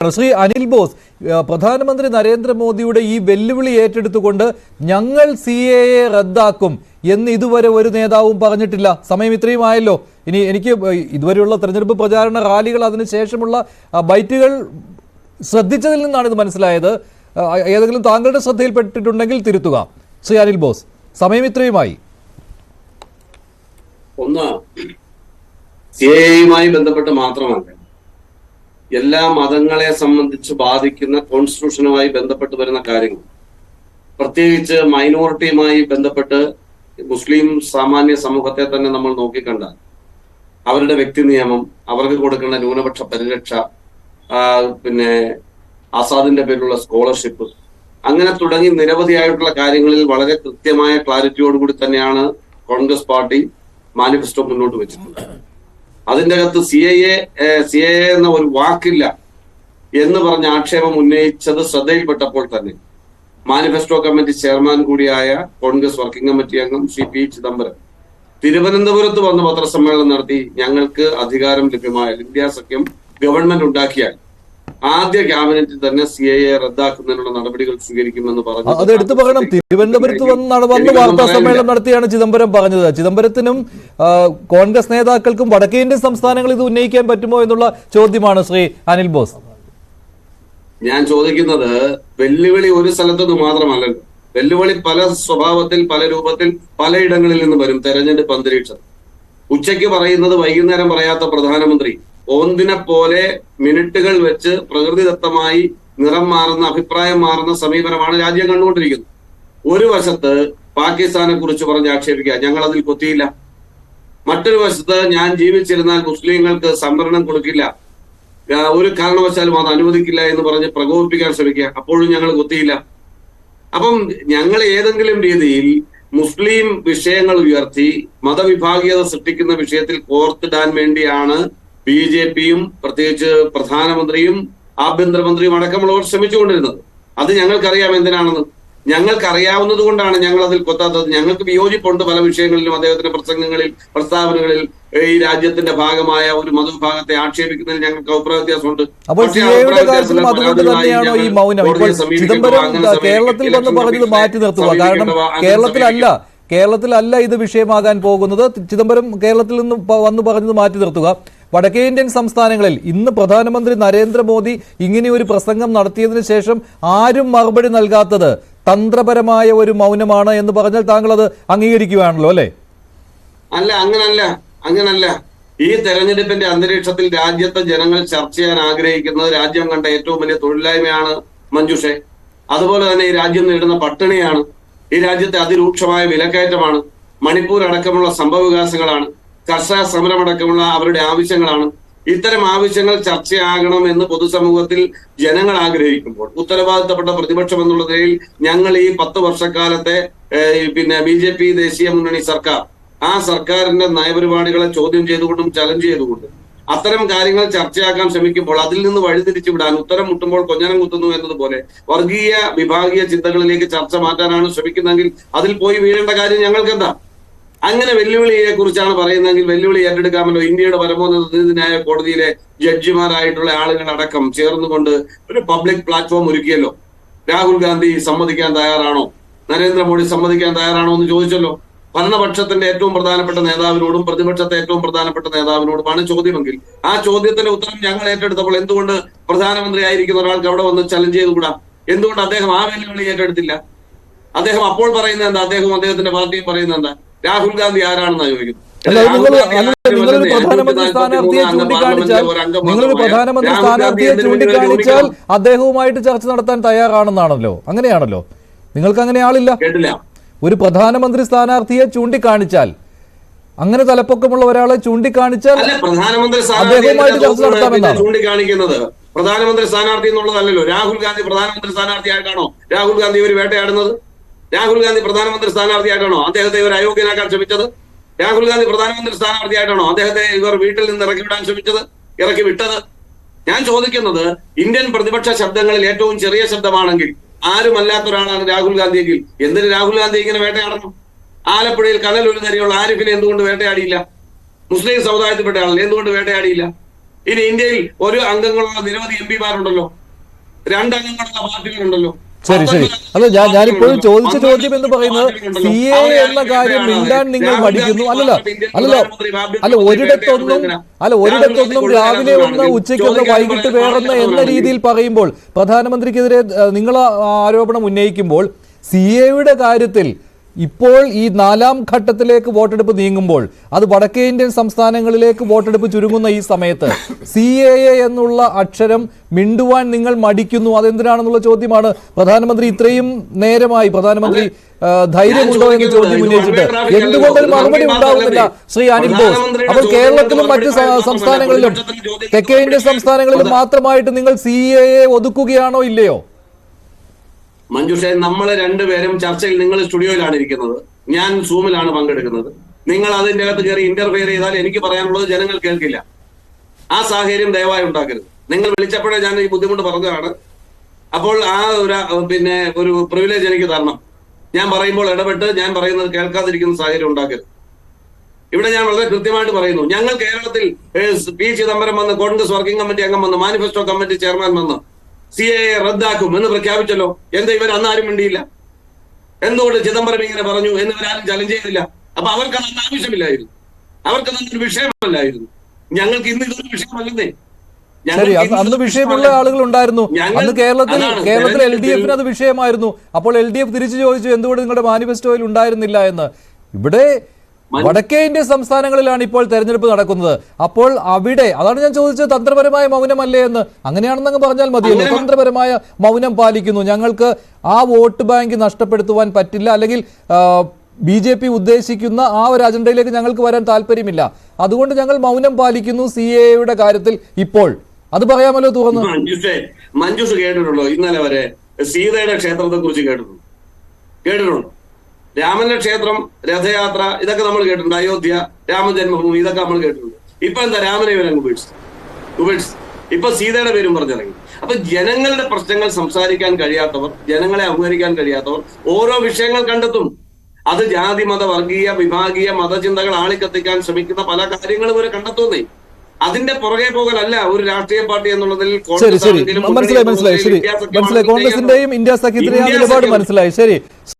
Shri Anil boss പ്രധാനമന്ത്രി നരേന്ദ്രമോദിയുടെ ഈ വെല്ലുവിളി ഏറ്റെടുത്തുകൊണ്ട് ഞങ്ങൾ സി എ എ റദ്ദാക്കും എന്ന് ഇതുവരെ ഒരു നേതാവും പറഞ്ഞിട്ടില്ല. സമയം ഇത്രയും ആയല്ലോ. ഇനി എനിക്ക് ഇതുവരെയുള്ള തെരഞ്ഞെടുപ്പ് പ്രചാരണ റാലികൾ അതിനുശേഷമുള്ള ശേഷമുള്ള ബൈറ്റുകൾ ശ്രദ്ധിച്ചതിൽ നിന്നാണ് ഇത് മനസ്സിലായത്. ഏതെങ്കിലും താങ്കളുടെ ശ്രദ്ധയിൽപ്പെട്ടിട്ടുണ്ടെങ്കിൽ തിരുത്തുക. ശ്രീ അനിൽ ബോസ് സമയം ഇത്രയുമായി ഒന്ന് സി എയുമായി ബന്ധപ്പെട്ട് മാത്രമല്ല എല്ലാ മതങ്ങളെ സംബന്ധിച്ച് ബാധിക്കുന്ന കോൺസ്റ്റിറ്റ്യൂഷനുമായി ബന്ധപ്പെട്ട് വരുന്ന കാര്യങ്ങൾ. പ്രത്യേകിച്ച് മൈനോറിറ്റിയുമായി ബന്ധപ്പെട്ട് മുസ്ലിം സാമാന്യ സമൂഹത്തെ തന്നെ നമ്മൾ നോക്കിക്കണ്ടാൽ അവരുടെ വ്യക്തി നിയമം അവർക്ക് കൊടുക്കുന്ന ന്യൂനപക്ഷ പരിരക്ഷ പിന്നെ ആസാദിന്റെ പേരിലുള്ള സ്കോളർഷിപ്പ് അങ്ങനെ തുടങ്ങി നിരവധിയായിട്ടുള്ള കാര്യങ്ങളിൽ വളരെ കൃത്യമായ ക്ലാരിറ്റിയോടുകൂടി തന്നെയാണ് കോൺഗ്രസ് പാർട്ടി മാനിഫെസ്റ്റോ മുന്നോട്ട് വെച്ചിട്ടുള്ളത്. അതിന്റെ അകത്ത് C I A C I A എന്ന ഒരു വാക്കില്ല എന്ന് പറഞ്ഞ ആക്ഷേപം ഉന്നയിച്ചത് ശ്രദ്ധയിൽപ്പെട്ടപ്പോൾ തന്നെ. മാനിഫെസ്റ്റോ കമ്മിറ്റി ചെയർമാൻ കൂടിയായ കോൺഗ്രസ് വർക്കിംഗ് കമ്മിറ്റി അംഗം ശ്രീ പി ചിദംബരം. തിരുവനന്തപുരത്ത് വന്ന് പത്രസമ്മേളനം നടത്തി ഞങ്ങൾക്ക് അധികാരം ലഭ്യമായ ഇന്ത്യ സഖ്യം ഗവൺമെന്റ് ഉണ്ടാക്കിയാൽ ആദ്യ ക്യാബിനറ്റിൽ തന്നെ സി ഐ എ റദ്ദാക്കുന്നതിനുള്ള നടപടികൾ സ്വീകരിക്കുമെന്ന് പറഞ്ഞു അത് എടുത്തു പറയണം. തിരുവനന്തപുരത്ത് വന്ന് വന്ന് വാർത്താ സമ്മേളനം നടത്തിയാണ് ചിദംബരം പറഞ്ഞത്. ചിദംബരത്തിനും കോൺഗ്രസ് നേതാക്കൾക്കും വടക്കേ ഇന്ത്യൻ സംസ്ഥാനങ്ങൾ ഇത് ഉന്നയിക്കാൻ പറ്റുമോ എന്നുള്ള ചോദ്യമാണ് ശ്രീ അനിൽ ബോസ്. ഞാൻ ചോദിക്കുന്നത് വെല്ലുവിളി ഒരു സ്ഥലത്തുനിന്ന് മാത്രമല്ലല്ലോ വെല്ലുവിളി പല സ്വഭാവത്തിൽ പല രൂപത്തിൽ പലയിടങ്ങളിൽ നിന്ന് വരും തെരഞ്ഞെടുപ്പ് അന്തരീക്ഷം. ഉച്ചയ്ക്ക് പറയുന്നത് വൈകുന്നേരം പറയാത്ത പ്രധാനമന്ത്രി ഓന്തിനെ പോലെ മിനിറ്റുകൾ വെച്ച് പ്രകൃതിദത്തമായി നിറം മാറുന്ന അഭിപ്രായം മാറുന്ന സമീപനമാണ് രാജ്യം കണ്ടുകൊണ്ടിരിക്കുന്നത്. ഒരു വശത്ത് പാകിസ്ഥാനെ കുറിച്ച് പറഞ്ഞ് ആക്ഷേപിക്കുക ഞങ്ങൾ അതിൽ കൊത്തിയില്ല. മറ്റൊരു വശത്ത് ഞാൻ ജീവിച്ചിരുന്നാൽ മുസ്ലിങ്ങൾക്ക് സംവരണം കൊടുക്കില്ല. ഒരു കാരണവശാലും അത് അനുവദിക്കില്ല എന്ന് പറഞ്ഞ് പ്രകോപിപ്പിക്കാൻ ശ്രമിക്കുക. അപ്പോഴും ഞങ്ങൾ കൊത്തിയില്ല. അപ്പം ഞങ്ങൾ ഏതെങ്കിലും രീതിയിൽ മുസ്ലിം വിഷയങ്ങൾ ഉയർത്തി മതവിഭാഗീയത സൃഷ്ടിക്കുന്ന വിഷയത്തിൽ കോർത്തിടാൻ വേണ്ടിയാണ് ബി ജെ പിയും പ്രത്യേകിച്ച് പ്രധാനമന്ത്രിയും ആഭ്യന്തരമന്ത്രിയും അടക്കമുള്ളവർ ശ്രമിച്ചുകൊണ്ടിരുന്നത്. അത് ഞങ്ങൾക്കറിയാം എന്തിനാണെന്ന്. ഞങ്ങൾക്കറിയാവുന്നത് കൊണ്ടാണ് ഞങ്ങൾ അതിൽ കൊത്താത്തത്. ഞങ്ങൾക്ക് വിയോജിപ്പുണ്ട് പല വിഷയങ്ങളിലും അദ്ദേഹത്തിന്റെ പ്രസംഗങ്ങളിൽ പ്രസ്താവനകളിൽ. ഈ രാജ്യത്തിന്റെ ഭാഗമായ ഒരു മതവിഭാഗത്തെ ആക്ഷേപിക്കുന്നതിൽ ഞങ്ങൾക്ക് അഭിപ്രായ വ്യത്യാസമുണ്ട് കേരളത്തിൽ വന്ന് ഇലക്ഷൻ പറഞ്ഞത് മാറ്റി നിർത്തുക. കാരണം കേരളത്തിലല്ല ഇത് വിഷയമാകാൻ പോകുന്നത്. ചിദംബരം കേരളത്തിൽ നിന്ന് വന്ന് പറഞ്ഞത് മാറ്റി നിർത്തുക. വടക്കേ ഇന്ത്യൻ സംസ്ഥാനങ്ങളിൽ ഇന്ന് പ്രധാനമന്ത്രി നരേന്ദ്രമോദി ഇങ്ങനെ ഒരു പ്രസംഗം നടത്തിയതിനു ശേഷം ആരും മറുപടി നൽകാത്തത് തന്ത്രപരമായ ഒരു മൗനമാണ് എന്ന് പറഞ്ഞാൽ താങ്കൾ അത് അംഗീകരിക്കുകയാണല്ലോ അല്ലേ? അല്ല അങ്ങനല്ല അങ്ങനല്ല. ഈ തെരഞ്ഞെടുപ്പിന്റെ അന്തരീക്ഷത്തിൽ രാജ്യത്തെ ജനങ്ങൾ ചർച്ച ചെയ്യാൻ ആഗ്രഹിക്കുന്നത് രാജ്യം കണ്ട ഏറ്റവും വലിയ തൊഴിലില്ലായ്മയാണ് മഞ്ജുഷെ. അതുപോലെ തന്നെ ഈ രാജ്യം നേരിടുന്ന പട്ടിണിയാണ്. ഈ രാജ്യത്തെ അതിരൂക്ഷമായ വിലക്കയറ്റമാണ്. മണിപ്പൂർ അടക്കമുള്ള സംഭവ വികാസങ്ങളാണ്. കർഷക സമരമടക്കമുള്ള അവരുടെ ആവശ്യങ്ങളാണ്. ഇത്തരം ആവശ്യങ്ങൾ ചർച്ചയാകണം എന്ന് പൊതുസമൂഹത്തിൽ ജനങ്ങൾ ആഗ്രഹിക്കുമ്പോൾ ഉത്തരവാദിത്തപ്പെട്ട പ്രതിപക്ഷം എന്നുള്ള നിലയിൽ ഞങ്ങൾ ഈ പത്ത് വർഷക്കാലത്തെ പിന്നെ ബി ജെ പി ദേശീയ മുന്നണി സർക്കാർ ആ സർക്കാരിന്റെ നയപരിപാടികളെ ചോദ്യം ചെയ്തുകൊണ്ടും ചലഞ്ച് ചെയ്തുകൊണ്ടും അത്തരം കാര്യങ്ങൾ ചർച്ചയാക്കാൻ ശ്രമിക്കുമ്പോൾ അതിൽ നിന്ന് വഴിതിരിച്ചു വിടാൻ ഉത്തരം മുട്ടുമ്പോൾ കൊഞ്ഞനം കുത്തുന്നു എന്നതുപോലെ വർഗീയ വിഭാഗീയ ചിന്തകളിലേക്ക് ചർച്ച മാറ്റാനാണ് ശ്രമിക്കുന്നതെങ്കിൽ അതിൽ പോയി വീഴേണ്ട കാര്യം ഞങ്ങൾക്ക് എന്താ അങ്ങനെ വെല്ലുവിളിയെ കുറിച്ചാണ് പറയുന്നതെങ്കിൽ വെല്ലുവിളി ഏറ്റെടുക്കാമല്ലോ ഇന്ത്യയുടെ പരമോന്നത നീതിന്യായ കോടതിയിലെ ജഡ്ജിമാരായിട്ടുള്ള ആളുകളടക്കം ചേർന്നുകൊണ്ട് ഒരു പബ്ലിക് പ്ലാറ്റ്ഫോം ഒരുക്കിയല്ലോ. രാഹുൽ ഗാന്ധി സമ്മതിക്കാൻ തയ്യാറാണോ? നരേന്ദ്രമോദി സമ്മതിക്കാൻ തയ്യാറാണോ എന്ന് ചോദിച്ചല്ലോ. ഭരണപക്ഷത്തിന്റെ ഏറ്റവും പ്രധാനപ്പെട്ട നേതാവിനോടും പ്രതിപക്ഷത്തെ ഏറ്റവും പ്രധാനപ്പെട്ട നേതാവിനോടുമാണ് ചോദ്യമെങ്കിൽ. ആ ചോദ്യത്തിന്റെ ഉത്തരം ഞങ്ങൾ ഏറ്റെടുത്തപ്പോൾ എന്തുകൊണ്ട് പ്രധാനമന്ത്രി ആയിരിക്കുന്ന ഒരാൾക്ക് അവിടെ വന്ന് ചലഞ്ച് ചെയ്തുകൂടാ? എന്തുകൊണ്ട് അദ്ദേഹം ആ വെല്ലുവിളി ഏറ്റെടുത്തില്ല? അദ്ദേഹം അപ്പോൾ പറയുന്നത് എന്താ? അദ്ദേഹം അദ്ദേഹത്തിന്റെ പാർട്ടിയും പറയുന്നത് എന്താ? രാഹുൽ ഗാന്ധി ആരാണെന്നാണ് ചോദിക്കുന്നത്? നിങ്ങളൊരു പ്രധാനമന്ത്രി സ്ഥാനാർത്ഥിയെ ചൂണ്ടിക്കാണിച്ചാൽ നിങ്ങളൊരു പ്രധാനമന്ത്രി സ്ഥാനാർത്ഥിയെ ചൂണ്ടിക്കാണിച്ചാൽ അദ്ദേഹവുമായിട്ട് ചർച്ച നടത്താൻ തയ്യാറാണെന്നാണല്ലോ. അങ്ങനെയാണല്ലോ. നിങ്ങൾക്ക് അങ്ങനെ ആളില്ല ഒരു പ്രധാനമന്ത്രി സ്ഥാനാർത്ഥിയെ ചൂണ്ടിക്കാണിച്ചാൽ അങ്ങനെ തലപ്പൊക്കമുള്ള ഒരാളെ ചൂണ്ടിക്കാണിച്ചാൽ പ്രധാനമന്ത്രി അദ്ദേഹവുമായിട്ട് ചർച്ച നടത്താമെന്നാണ്. ചൂണ്ടിക്കാണിക്കുന്നത്. പ്രധാനമന്ത്രി സ്ഥാനാർത്ഥി എന്നുള്ളതല്ലല്ലോ. രാഹുൽ ഗാന്ധി പ്രധാനമന്ത്രി സ്ഥാനാർത്ഥിയായിട്ടാണോ രാഹുൽ ഗാന്ധി ഇവർ വേട്ടയാടുന്നത്? രാഹുൽ ഗാന്ധി പ്രധാനമന്ത്രി സ്ഥാനാർത്ഥിയായിട്ടാണോ അദ്ദേഹത്തെ ഇവർ അയോഗ്യനാക്കാൻ ശ്രമിച്ചത്? രാഹുൽ ഗാന്ധി പ്രധാനമന്ത്രി സ്ഥാനാർത്ഥിയായിട്ടാണോ അദ്ദേഹത്തെ ഇവർ വീട്ടിൽ നിന്ന് ഇറക്കി വിടാൻ ശ്രമിച്ചത്? ഇറക്കി വിട്ടത്? ഞാൻ ചോദിക്കുന്നത് ഇന്ത്യൻ പ്രതിപക്ഷ ശബ്ദങ്ങളിൽ ഏറ്റവും ചെറിയ ശബ്ദമാണെങ്കിൽ ആരുമല്ലാത്ത ഒരാളാണ് രാഹുൽ ഗാന്ധിയെങ്കിൽ? എന്തിന് രാഹുൽ ഗാന്ധി ഇങ്ങനെ വേട്ടയാടണം? ആലപ്പുഴയിൽ കനൽ ഒരു നരിയുള്ള ആരിഫിനെ എന്തുകൊണ്ട് വേട്ടയാടിയില്ല? മുസ്ലിം സമുദായത്തിൽപ്പെട്ട ആളല്ലേ എന്തുകൊണ്ട് വേട്ടയാടിയില്ല? ഇനി ഇന്ത്യയിൽ ഒരു അംഗങ്ങളുള്ള നിരവധി എം പിമാരുണ്ടല്ലോ. രണ്ടംഗങ്ങളുള്ള പാർട്ടികളുണ്ടല്ലോ. ശരി ശരി. അല്ല ഞാൻ ഞാനിപ്പോഴും ചോദിച്ച ചോദ്യം എന്ന് പറയുന്നത് സി എ എന്ന കാര്യം മിണ്ടാൻ നിങ്ങൾ പഠിക്കുന്നു അല്ലല്ല അല്ലല്ല അല്ല ഒരിടത്തൊന്നും അല്ല ഒരിടത്തൊന്നും രാവിലെ ഒന്ന് ഉച്ചയ്ക്കൊന്ന് വൈകിട്ട് വേറൊന്ന് എന്ന രീതിയിൽ പറയുമ്പോൾ പ്രധാനമന്ത്രിക്കെതിരെ നിങ്ങൾ ആരോപണം ഉന്നയിക്കുമ്പോൾ സി എയുടെ കാര്യത്തിൽ ഇപ്പോൾ ഈ നാലാം ഘട്ടത്തിലേക്ക് വോട്ടെടുപ്പ് നീങ്ങുമ്പോൾ അത് വടക്കേ ഇന്ത്യൻ സംസ്ഥാനങ്ങളിലേക്ക് വോട്ടെടുപ്പ് ചുരുങ്ങുന്ന ഈ സമയത്ത് സി എ എ എന്നുള്ള അക്ഷരം മിണ്ടുവാൻ നിങ്ങൾ മടിക്കുന്നു. അതെന്തിനാണെന്നുള്ള ചോദ്യമാണ്. പ്രധാനമന്ത്രി ഇത്രയും നേരമായി പ്രധാനമന്ത്രി ധൈര്യമുണ്ടോ എന്ന് ചോദ്യം ഉന്നയിച്ചിട്ട് എന്തുകൊണ്ട് ഒരു മറുപടി ഉണ്ടാവുന്നില്ല? ശ്രീ അനിൽ ബോസ് അപ്പോൾ കേരളത്തിലും മറ്റ് സംസ്ഥാനങ്ങളിലും തെക്കേ ഇന്ത്യൻ സംസ്ഥാനങ്ങളിലും മാത്രമായിട്ട് നിങ്ങൾ സി എ ഒതുക്കുകയാണോ ഇല്ലയോ? മഞ്ജുഷേ നമ്മൾ രണ്ടുപേരും ചർച്ചയിൽ നിങ്ങൾ സ്റ്റുഡിയോയിലാണ് ഇരിക്കുന്നത്. ഞാൻ സൂമിലാണ് പങ്കെടുക്കുന്നത്. നിങ്ങൾ അതിന്റെ അകത്ത് കയറി ഇന്റർഫിയർ ചെയ്താൽ എനിക്ക് പറയാനുള്ളത് ജനങ്ങൾ കേൾക്കില്ല. ആ സാഹചര്യം ദയവായി ഉണ്ടാക്കരുത്. നിങ്ങൾ വിളിച്ചപ്പോഴേ ഞാൻ ഈ ബുദ്ധിമുട്ട് പറഞ്ഞതാണ്. അപ്പോൾ ആ ഒരു പിന്നെ ഒരു പ്രിവിലേജ് എനിക്ക് തരണം. ഞാൻ പറയുമ്പോൾ ഇടപെട്ട് ഞാൻ പറയുന്നത് കേൾക്കാതിരിക്കുന്ന സാഹചര്യം ഉണ്ടാക്കരുത്. ഇവിടെ ഞാൻ വളരെ കൃത്യമായിട്ട് പറയുന്നു. ഞങ്ങൾ കേരളത്തിൽ പി ചിദംബരം വന്ന് കോൺഗ്രസ് വർക്കിംഗ് കമ്മിറ്റി അംഗം വന്ന് മാനിഫെസ്റ്റോ കമ്മിറ്റി ചെയർമാൻ വന്ന് സി എ റദ്ദാക്കും എന്ന് പ്രഖ്യാപിച്ചല്ലോ. എന്താ ഇവർ അന്നാരും മിണ്ടിയില്ല? എന്തുകൊണ്ട് ചിദംബരം ഇങ്ങനെ പറഞ്ഞു എന്ന് ഇവരാരും ചലഞ്ച് ചെയ്തില്ല? അപ്പൊ അവർക്ക് അതൊന്നും ആവശ്യമില്ലായിരുന്നു. അവർക്ക് അതൊരു വിഷയമല്ലായിരുന്നു. ഞങ്ങൾക്ക് ഇന്ന് ഇതൊരു വിഷയമല്ലെന്നേ. ശരി അന്ന് വിഷയമുള്ള ആളുകൾ ഉണ്ടായിരുന്നു അന്ന് കേരളത്തിൽ കേരളത്തിൽ എൽ ഡി എഫിന് അത് വിഷയമായിരുന്നു. അപ്പോൾ എൽ ഡി എഫ് തിരിച്ചു ചോദിച്ചു എന്തുകൊണ്ട് നിങ്ങളുടെ മാനിഫെസ്റ്റോയിൽ ഉണ്ടായിരുന്നില്ല എന്ന്. ഇവിടെ വടക്കേ ഇന്ത്യൻ സംസ്ഥാനങ്ങളിലാണ് ഇപ്പോൾ തെരഞ്ഞെടുപ്പ് നടക്കുന്നത്. അപ്പോൾ അവിടെ അതാണ് ഞാൻ ചോദിച്ചത് തന്ത്രപരമായ മൗനമല്ലേ എന്ന്. അങ്ങനെയാണെന്നങ്ങ് പറഞ്ഞാൽ മതിയല്ലോ. തന്ത്രപരമായ മൗനം പാലിക്കുന്നു. ഞങ്ങൾക്ക് ആ വോട്ട് ബാങ്ക് നഷ്ടപ്പെടുത്തുവാൻ പറ്റില്ല. അല്ലെങ്കിൽ ബി ജെ പി ഉദ്ദേശിക്കുന്ന ആ ഒരു അജണ്ടയിലേക്ക് ഞങ്ങൾക്ക് വരാൻ താല്പര്യമില്ല. അതുകൊണ്ട് ഞങ്ങൾ മൗനം പാലിക്കുന്നു സി എയുടെ കാര്യത്തിൽ ഇപ്പോൾ. അത് പറയാമല്ലോ തുറന്ന്. മഞ്ജുസ് കേട്ടിട്ടുണ്ടോ? ഇന്നലെ വരെ സീതയുടെ ക്ഷേത്രത്തെ കുറിച്ച് കേട്ടിട്ടുണ്ടോ? കേട്ടിട്ടുണ്ടോ? രാമന്റെ ക്ഷേത്രം രഥയാത്ര ഇതൊക്കെ നമ്മൾ കേട്ടിട്ടുണ്ട്. അയോധ്യ രാമജന്മഭൂമി ഇതൊക്കെ നമ്മൾ കേട്ടിട്ടുണ്ട്. ഇപ്പൊ എന്താ രാമനെ ഇവരങ്ങ് ഉപേക്ഷിച്ചു? ഉപേക്ഷിച്ചു. ഇപ്പൊ സീതയുടെ പേരും പറഞ്ഞിറങ്ങി. അപ്പൊ ജനങ്ങളുടെ പ്രശ്നങ്ങൾ സംസാരിക്കാൻ കഴിയാത്തവർ ജനങ്ങളെ അപഹരിക്കാൻ കഴിയാത്തവർ ഓരോ വിഷയങ്ങൾ കണ്ടെത്തും. അത് ജാതി മത വർഗീയ വിഭാഗീയ മതചിന്തകൾ ആളിക്കത്തിക്കാൻ ശ്രമിക്കുന്ന പല കാര്യങ്ങളും ഇവരെ കണ്ടെത്തുന്നേ. അതിന്റെ പുറകെ പോകലല്ല ഒരു രാഷ്ട്രീയ പാർട്ടി എന്നുള്ളതിൽ ശരി കോൺഗ്രസ് ശരി മനസ്സിലായി മനസ്സിലായി. ശരി. മനസ്സിലായി. കോൺഗ്രസിന്റെയും ഇന്ത്യ സഖ്യത്തിന്റെയും നിലപാട് മനസ്സിലായി. ശരി.